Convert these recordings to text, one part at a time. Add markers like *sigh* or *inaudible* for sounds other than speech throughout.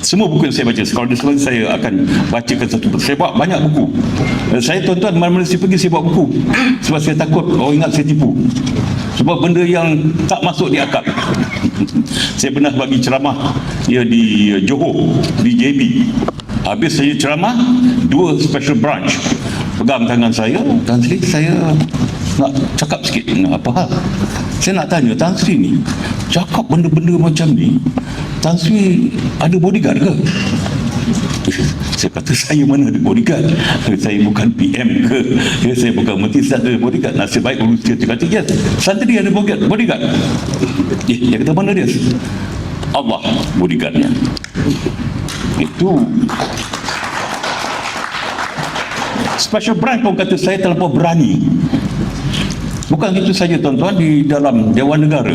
semua buku yang saya baca kalau disebut saya akan bacakan satu buku. Saya bawa banyak buku. Eh, saya tuan-tuan mana-mana saya pergi saya bawa buku. Sebab saya takut orang ingat saya tipu. Sebab benda yang tak masuk di akal. *laughs* Saya pernah bagi ceramah. Ya di eh, Johor di JB habis saya ceramah dua special branch. Pegang tangan saya. Tan Sri saya nak cakap sikit apa hal saya nak tanya Tan Sri ni cakap benda-benda macam ni Tan Sri ada bodyguard ke? Saya kata saya mana ada bodyguard? Saya bukan PM ke? Ya, saya bukan menteri saya ada bodyguard. Nasib baik urus dia kata yes santri ada bodyguard bodyguard. Eh, dia kata mana dia? Allah bodyguardnya. Itu. Special branch pun kata saya terlalu berani bukan itu saja tuan-tuan. Di dalam Dewan Negara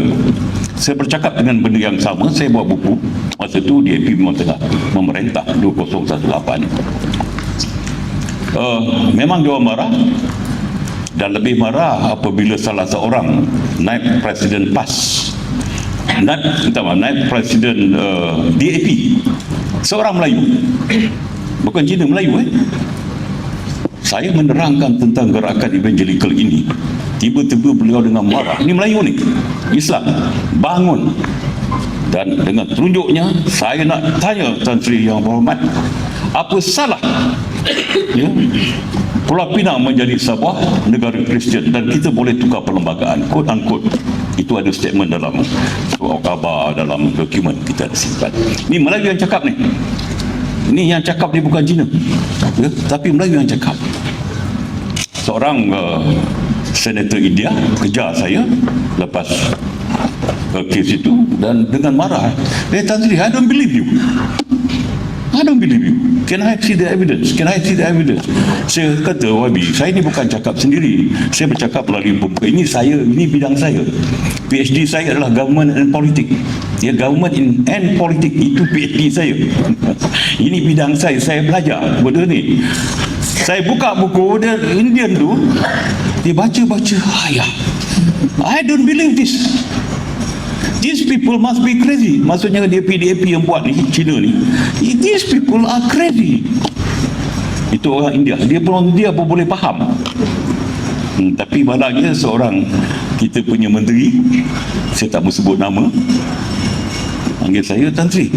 saya bercakap dengan benda yang sama. Saya bawa buku. Masa tu DAP memang tengah memerintah 2018 uh, memang dia marah. Dan lebih marah apabila salah seorang naib presiden PAS. Naib, maaf, naib presiden uh, DAP seorang Melayu. Bukan Cina Melayu eh. Saya menerangkan tentang gerakan evangelical ini tiba-tiba beliau dengan marah. Ini Melayu ni. Islam. Bangun. Dan dengan telunjuknya saya nak tanya Tan Sri yang berhormat apa salah ya Pulau Pinang menjadi sebuah negara Kristian dan kita boleh tukar perlembagaan quote unquote itu ada statement dalam surat khabar dalam dokumen kita ada simpan. Ni Melayu yang cakap ni. Ni yang cakap ni bukan Cina ya? tapi Melayu yang cakap. Seorang uh, senator India kejar saya lepas uh, kes itu dan dengan marah eh Tan Sri I don't believe you. I don't believe you. Can I see the evidence? Can I see the evidence? Saya kata Wabi saya ni bukan cakap sendiri. Saya bercakap melalui buku ini saya ini bidang saya. PhD saya adalah government and politics ya government in and politics itu PhD saya. *laughs* Ini bidang saya. Saya belajar benda ni. Saya buka buku dia Indian tu dia baca-baca ayah I don't believe this These people must be crazy. Maksudnya dia PDAP yang buat ni, Cina ni. These people are crazy. Itu orang India. Dia pun dia pun boleh faham. Hmm, tapi malangnya seorang kita punya menteri, saya tak mau sebut nama, panggil saya Tan Sri.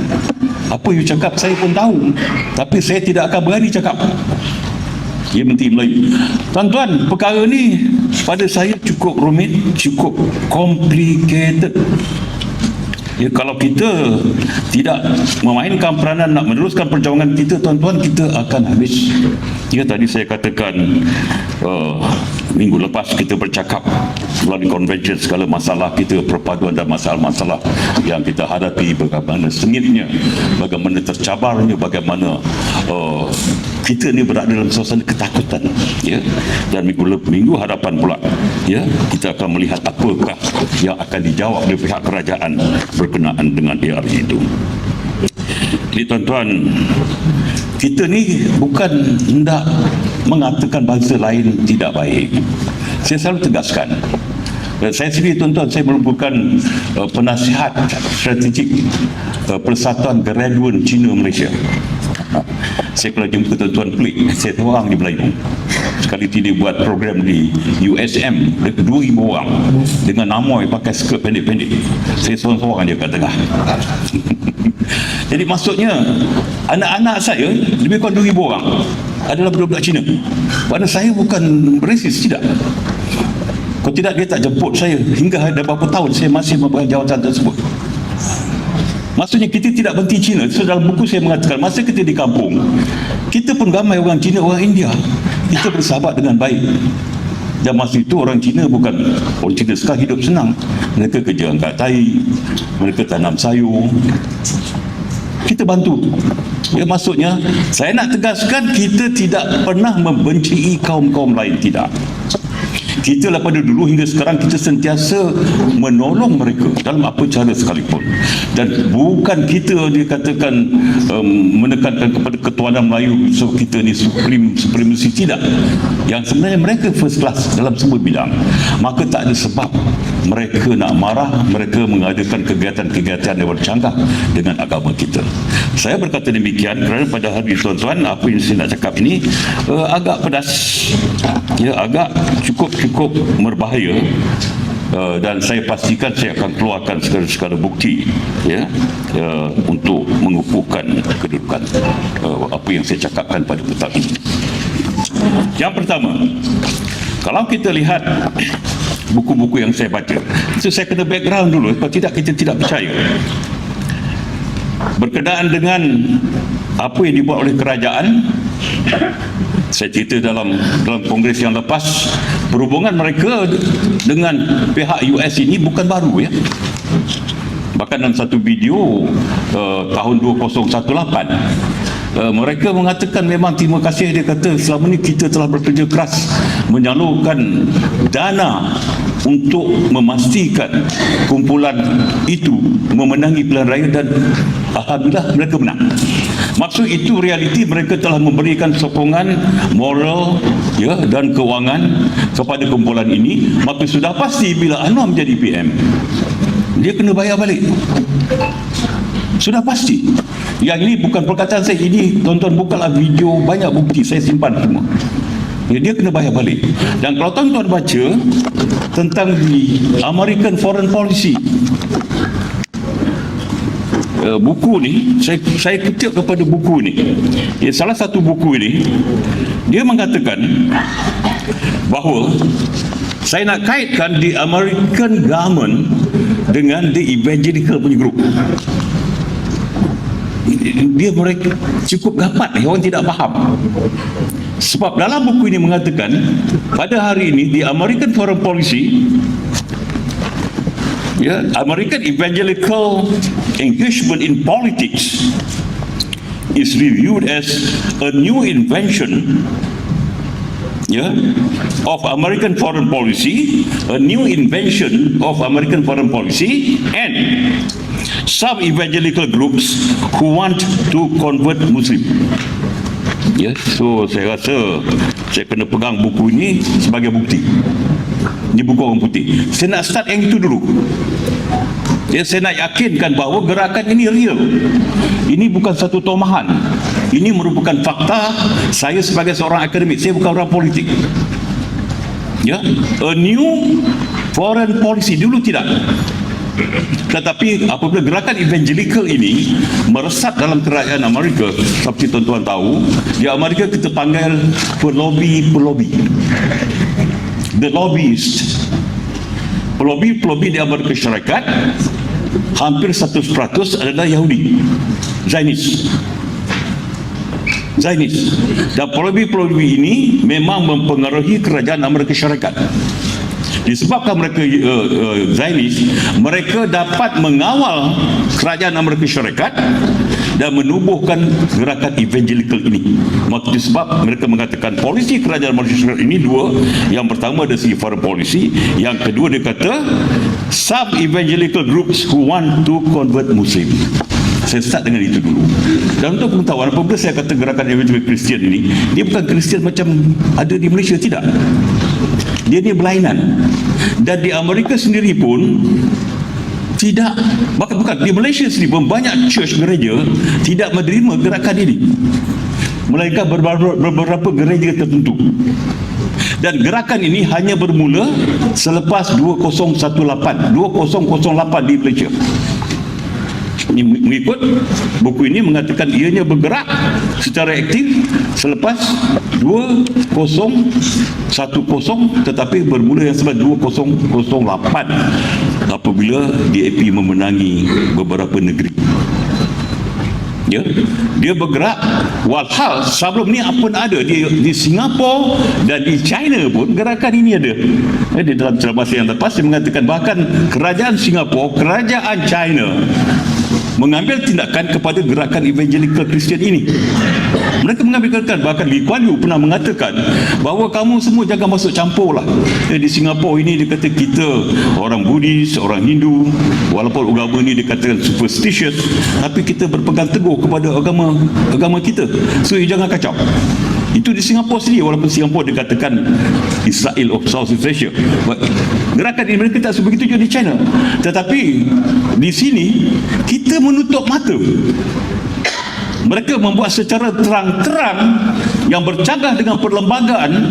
Apa you cakap saya pun tahu. Tapi saya tidak akan berani cakap. Dia menteri Melayu. Tuan-tuan, perkara ni pada saya cukup rumit, cukup complicated. Ya, kalau kita tidak memainkan peranan nak meneruskan perjuangan kita, tuan-tuan, kita akan habis. Ya, tadi saya katakan uh, minggu lepas kita bercakap melalui convention segala masalah kita, perpaduan dan masalah-masalah yang kita hadapi, bagaimana sengitnya, bagaimana tercabarnya, bagaimana uh, kita ni berada dalam suasana ketakutan ya. Dan minggu lepas minggu hadapan pula ya kita akan melihat apakah yang akan dijawab oleh pihak kerajaan berkenaan dengan AR itu. Jadi tuan-tuan kita ni bukan hendak mengatakan bangsa lain tidak baik. Saya selalu tegaskan saya sendiri tuan-tuan saya merupakan uh, penasihat strategik uh, Persatuan Graduan Cina Malaysia saya kalau jumpa tuan-tuan pelik. Saya seorang di Melayu sekali dia buat program di USM 2000 orang. Dengan amoy pakai skirt pendek-pendek. Saya seorang-seorang dia kat tengah. *laughs* Jadi maksudnya anak-anak saya lebih kurang 2000 orang adalah budak-budak Cina. Kerana saya bukan rasis tidak. Kalau tidak dia tak jemput saya. Hingga ada beberapa tahun saya masih memegang jawatan tersebut Maksudnya kita tidak berhenti Cina. So dalam buku saya mengatakan masa kita di kampung, kita pun ramai orang Cina, orang India. Kita bersahabat dengan baik. Dan masa itu orang Cina bukan orang Cina sekarang hidup senang. Mereka kerja angkat tai, mereka tanam sayur. Kita bantu. Ya maksudnya saya nak tegaskan kita tidak pernah membenci kaum-kaum lain tidak. Kita daripada dulu hingga sekarang kita sentiasa menolong mereka dalam apa cara sekalipun. Dan bukan kita dikatakan um, menekankan kepada ketuanan Melayu so kita ni supreme supremacy tidak. Yang sebenarnya mereka first class dalam semua bidang. Maka tak ada sebab mereka nak marah mereka mengadakan kegiatan-kegiatan yang bercanggah dengan agama kita. Saya berkata demikian kerana pada hari tuan-tuan apa yang saya nak cakap ini uh, agak pedas. Ya agak cukup-cukup berbahaya Uh, dan saya pastikan saya akan keluarkan segala-segala bukti ya uh, untuk mengukuhkan kedudukan uh, apa yang saya cakapkan pada petang ini. Yang pertama, kalau kita lihat buku-buku yang saya baca, so saya kena background dulu, kalau tidak kita tidak percaya. Berkenaan dengan apa yang dibuat oleh kerajaan saya cerita dalam dalam kongres yang lepas perhubungan mereka dengan pihak US ini bukan baru ya. Bahkan dalam satu video uh, tahun 2018 uh, mereka mengatakan memang terima kasih. Dia kata selama ini kita telah bekerja keras menyalurkan dana untuk memastikan kumpulan itu memenangi pilihan raya dan Alhamdulillah mereka menang Maksud itu realiti mereka telah memberikan sokongan moral ya dan kewangan kepada kumpulan ini. Maka sudah pasti bila Anwar menjadi PM dia kena bayar balik. Sudah pasti. Yang ini bukan perkataan saya ini tuan-tuan bukalah video banyak bukti saya simpan semua. Ya, dia kena bayar balik. Dan kalau tuan-tuan baca tentang di American Foreign Policy uh, buku ni saya saya kutip kepada buku ni. Ya, salah satu buku ini dia mengatakan bahawa saya nak kaitkan di American government dengan the evangelical punya group. Dia mereka cukup dapat orang tidak faham. Sebab dalam buku ini mengatakan pada hari ini di American Foreign Policy ya American evangelical engagement in politics is reviewed as a new invention yeah, of American foreign policy, a new invention of American foreign policy, and some evangelical groups who want to convert Muslim. Ya, yeah, so saya rasa saya kena pegang buku ini sebagai bukti. Ini buku orang putih. Saya nak start yang itu dulu. Ya, saya nak yakinkan bahawa gerakan ini real. Ini bukan satu tomahan. Ini merupakan fakta. Saya sebagai seorang akademik, saya bukan orang politik. Ya, a new foreign policy dulu tidak. Tetapi apabila gerakan evangelical ini meresap dalam kerajaan Amerika, seperti tuan-tuan tahu, di Amerika kita panggil pelobi-pelobi. The lobbyist. Pelobi-pelobi di Amerika Syarikat hampir 100% adalah Yahudi. Zionis. Zionis. Dan pelobi-pelobi ini memang mempengaruhi kerajaan Amerika Syarikat disebabkan mereka uh, uh, Zionis mereka dapat mengawal kerajaan Amerika Syarikat dan menubuhkan gerakan evangelical ini. Maka disebab mereka mengatakan polisi kerajaan Amerika Syarikat ini dua. Yang pertama ada segi foreign policy yang kedua dia kata some evangelical groups who want to convert Muslim. Saya start dengan itu dulu. Dan untuk pengetahuan apabila saya kata gerakan evangelical Christian ini dia bukan Christian macam ada di Malaysia tidak dia ni berlainan. Dan di Amerika sendiri pun tidak bahkan bukan di Malaysia sendiri pun banyak church gereja tidak menerima gerakan ini. Melainkan beberapa, gereja tertentu. Dan gerakan ini hanya bermula selepas 2018 2008 di Malaysia mengikut buku ini mengatakan ianya bergerak secara aktif selepas 2010 tetapi bermula yang sebab 2008 apabila DAP memenangi beberapa negeri. Ya dia bergerak walhal sebelum ni apa ada. Di di Singapura dan di China pun gerakan ini ada. Eh, di dalam ceramah yang lepas dia mengatakan bahkan kerajaan Singapura kerajaan China mengambil tindakan kepada gerakan evangelical Christian ini Mereka mengambil kekan bahkan Lee Kuan Yew pernah mengatakan bahawa kamu semua jangan masuk campur lah. Eh, di Singapura ini dia kata kita orang Buddhis, orang Hindu, walaupun agama ini dikatakan superstitious, tapi kita berpegang teguh kepada agama agama kita. So jangan kacau. Itu di Singapura sendiri walaupun Singapura dikatakan Israel of Southeast Asia. But Gerakan ini mereka tak sebegitu juga di China. Tetapi di sini kita menutup mata mereka membuat secara terang-terang yang bercanggah dengan perlembagaan